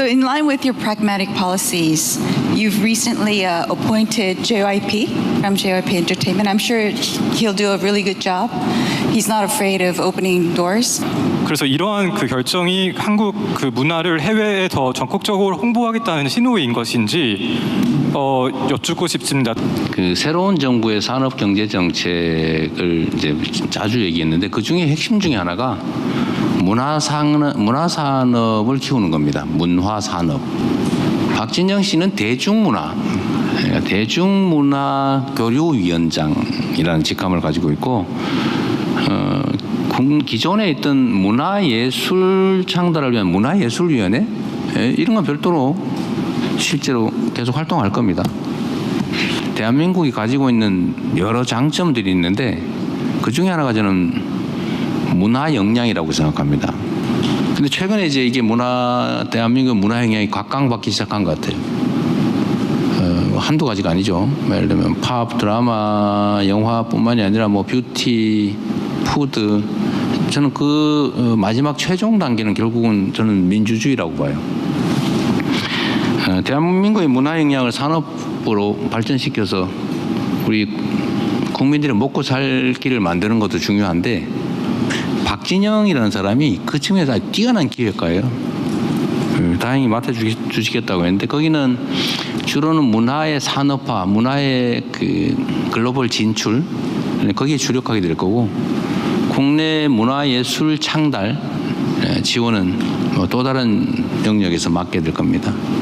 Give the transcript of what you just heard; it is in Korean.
So, in line with your pragmatic policies, you've recently uh, appointed JYP from JYP Entertainment. I'm sure he'll do a really good job. He's not afraid of opening doors. 그래서 이러한 그 결정이 한국 그 문화를 해외에 더 전국적으로 홍보하겠다는 신호인 것인지 어, 여쭙고 싶습니다. 그 새로운 정부의 산업 경제 정책을 이제 자주 얘기했는데 그 중에 핵심 중에 하나가 문화 산업 문화 산업을 키우는 겁니다. 문화 산업. 박진영 씨는 대중문화 그러니까 대중문화 교류위원장이라는 직함을 가지고 있고 어, 군- 기존에 있던 문화예술 창달을 위한 문화예술위원회 예, 이런 건 별도로 실제로 계속 활동할 겁니다. 대한민국이 가지고 있는 여러 장점들이 있는데 그 중에 하나가 저는 문화 역량이라고 생각합니다. 근데 최근에 이제 이게 문화 대한민국 문화 역량이 각광받기 시작한 것 같아요. 어, 한두 가지가 아니죠. 예를 들면 팝, 드라마, 영화뿐만이 아니라 뭐 뷰티, 푸드. 저는 그 어, 마지막 최종 단계는 결국은 저는 민주주의라고 봐요. 어, 대한민국의 문화 역량을 산업으로 발전시켜서 우리 국민들이 먹고 살 길을 만드는 것도 중요한데 박진영이라는 사람이 그 측면에서 아주 뛰어난 기획가예요. 어, 다행히 맡아주시겠다고 했는데 거기는 주로는 문화의 산업화, 문화의 그 글로벌 진출 거기에 주력하게 될 거고 국내 문화예술 창달 에, 지원은 뭐또 다른 영역에서 맡게 될 겁니다.